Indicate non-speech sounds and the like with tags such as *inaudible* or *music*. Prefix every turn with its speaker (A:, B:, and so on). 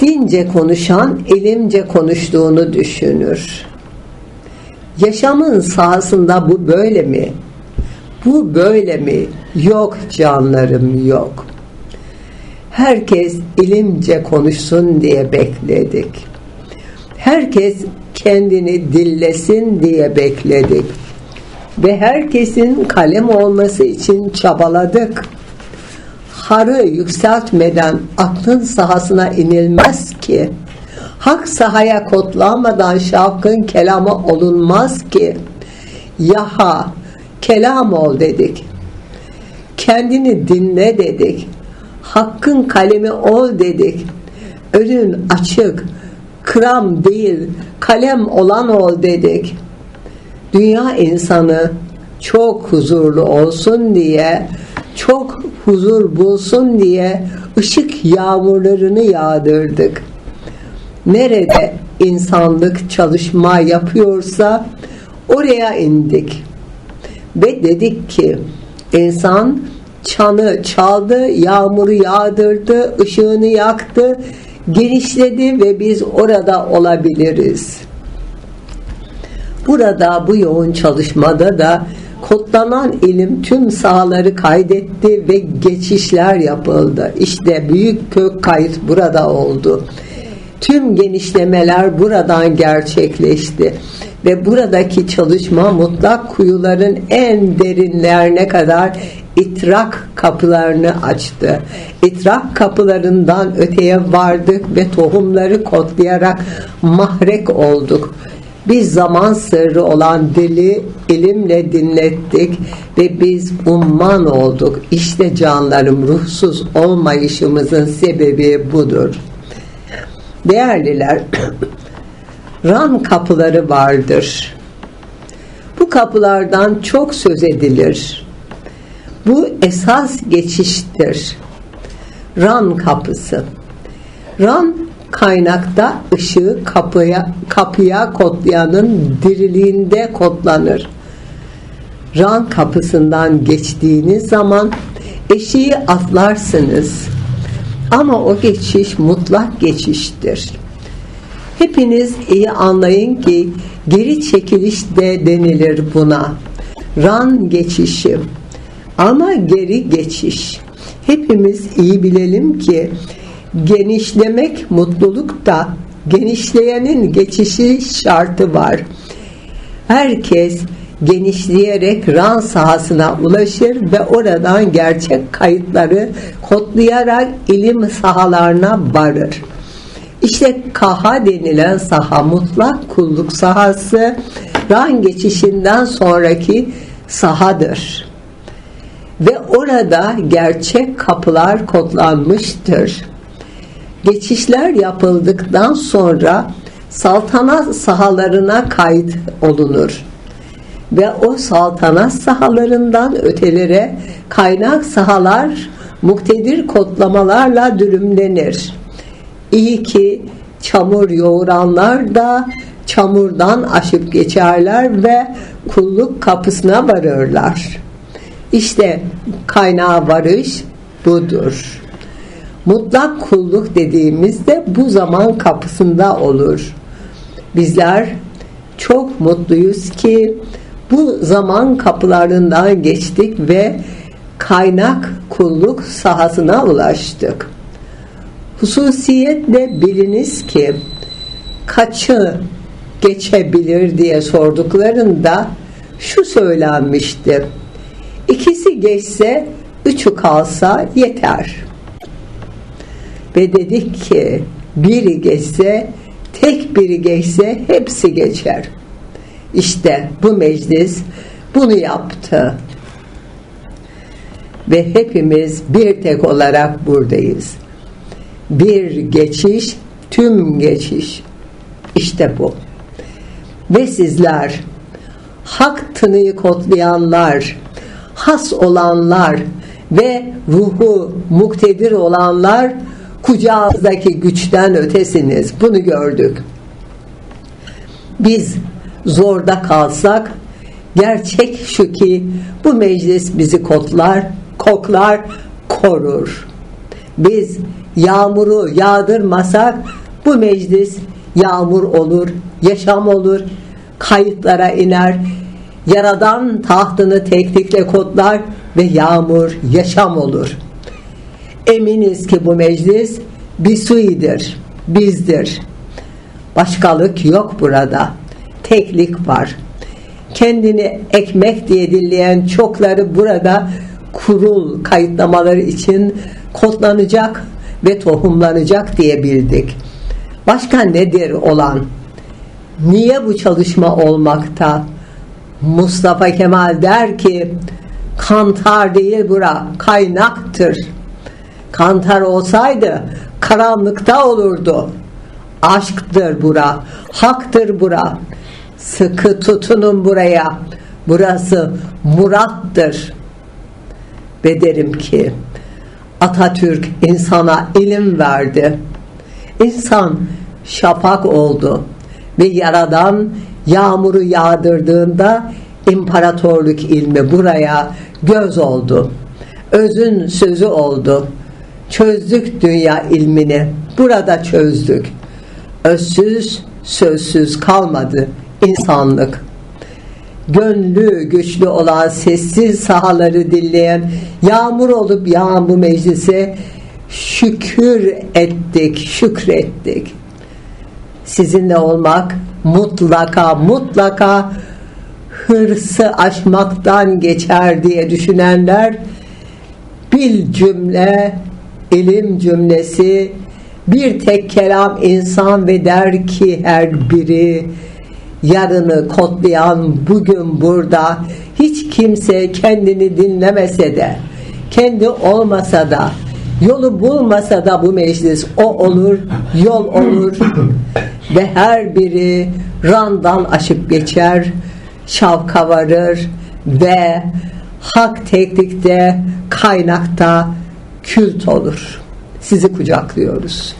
A: Dince konuşan ilimce konuştuğunu düşünür. Yaşamın sahasında bu böyle mi? Bu böyle mi? Yok canlarım yok. Herkes ilimce konuşsun diye bekledik. Herkes kendini dillesin diye bekledik. Ve herkesin kalem olması için çabaladık. Harı yükseltmeden aklın sahasına inilmez ki. Hak sahaya kodlanmadan şavkın kelamı olunmaz ki. Yaha, kelam ol dedik. Kendini dinle dedik. Hakkın kalemi ol dedik. Önün açık, kram değil, kalem olan ol dedik. Dünya insanı çok huzurlu olsun diye, çok huzur bulsun diye ışık yağmurlarını yağdırdık. Nerede insanlık çalışma yapıyorsa oraya indik. Ve dedik ki insan çanı çaldı, yağmuru yağdırdı, ışığını yaktı, genişledi ve biz orada olabiliriz. Burada bu yoğun çalışmada da kodlanan ilim tüm sahaları kaydetti ve geçişler yapıldı. İşte büyük kök kayıt burada oldu. Tüm genişlemeler buradan gerçekleşti ve buradaki çalışma mutlak kuyuların en derinlerine kadar itrak kapılarını açtı. İtrak kapılarından öteye vardık ve tohumları kodlayarak mahrek olduk. Biz zaman sırrı olan dili ilimle dinlettik ve biz umman olduk. İşte canlarım ruhsuz olmayışımızın sebebi budur. Değerliler, *clears throat* ran kapıları vardır. Bu kapılardan çok söz edilir. Bu esas geçiştir. Ran kapısı. Ran kaynakta ışığı kapıya, kapıya kodlayanın diriliğinde kodlanır. Ran kapısından geçtiğiniz zaman eşiği atlarsınız. Ama o geçiş mutlak geçiştir. Hepiniz iyi anlayın ki geri çekiliş de denilir buna. Ran geçişi. Ama geri geçiş. Hepimiz iyi bilelim ki genişlemek mutluluk da genişleyenin geçişi şartı var. Herkes genişleyerek ran sahasına ulaşır ve oradan gerçek kayıtları kodlayarak ilim sahalarına varır. İşte kaha denilen saha mutlak kulluk sahası ran geçişinden sonraki sahadır. Ve orada gerçek kapılar kodlanmıştır. Geçişler yapıldıktan sonra saltanat sahalarına kayıt olunur. Ve o saltanat sahalarından ötelere kaynak sahalar muktedir kodlamalarla dürümlenir. İyi ki çamur yoğuranlar da çamurdan aşıp geçerler ve kulluk kapısına varırlar. İşte kaynağa varış budur. Mutlak kulluk dediğimizde bu zaman kapısında olur. Bizler çok mutluyuz ki bu zaman kapılarından geçtik ve kaynak kulluk sahasına ulaştık. Hususiyetle biliniz ki kaçı geçebilir diye sorduklarında şu söylenmişti. İkisi geçse üçü kalsa yeter. Ve dedik ki biri geçse tek biri geçse hepsi geçer. İşte bu meclis bunu yaptı. Ve hepimiz bir tek olarak buradayız. Bir geçiş, tüm geçiş. İşte bu. Ve sizler, hak tınıyı kodlayanlar, has olanlar ve ruhu muktedir olanlar kucağınızdaki güçten ötesiniz. Bunu gördük. Biz zorda kalsak gerçek şu ki bu meclis bizi kotlar, koklar, korur. Biz yağmuru yağdırmasak bu meclis yağmur olur, yaşam olur, kayıtlara iner, yaradan tahtını teknikle kodlar ve yağmur yaşam olur. Eminiz ki bu meclis bisuidir, bizdir. Başkalık yok burada. Teklik var. Kendini ekmek diye dinleyen çokları burada kurul kayıtlamaları için kodlanacak ve tohumlanacak diye bildik. Başka nedir olan? Niye bu çalışma olmakta? Mustafa Kemal der ki kantar değil bura kaynaktır. Kantar olsaydı karanlıkta olurdu. Aşktır bura, haktır bura. Sıkı tutunun buraya. Burası murattır. Ve derim ki Atatürk insana ilim verdi. İnsan şafak oldu ve yaradan yağmuru yağdırdığında imparatorluk ilmi buraya göz oldu. Özün sözü oldu. Çözdük dünya ilmini. Burada çözdük. Özsüz, sözsüz kalmadı insanlık. Gönlü güçlü olan sessiz sahaları dinleyen yağmur olup yağan bu meclise şükür ettik, şükrettik. Sizinle olmak mutlaka mutlaka hırsı aşmaktan geçer diye düşünenler bil cümle, ilim cümlesi, bir tek kelam insan ve der ki her biri yarını kodlayan bugün burada hiç kimse kendini dinlemese de kendi olmasa da yolu bulmasa da bu meclis o olur yol olur *coughs* ve her biri randan aşıp geçer şavka varır ve hak teknikte kaynakta kült olur. Sizi kucaklıyoruz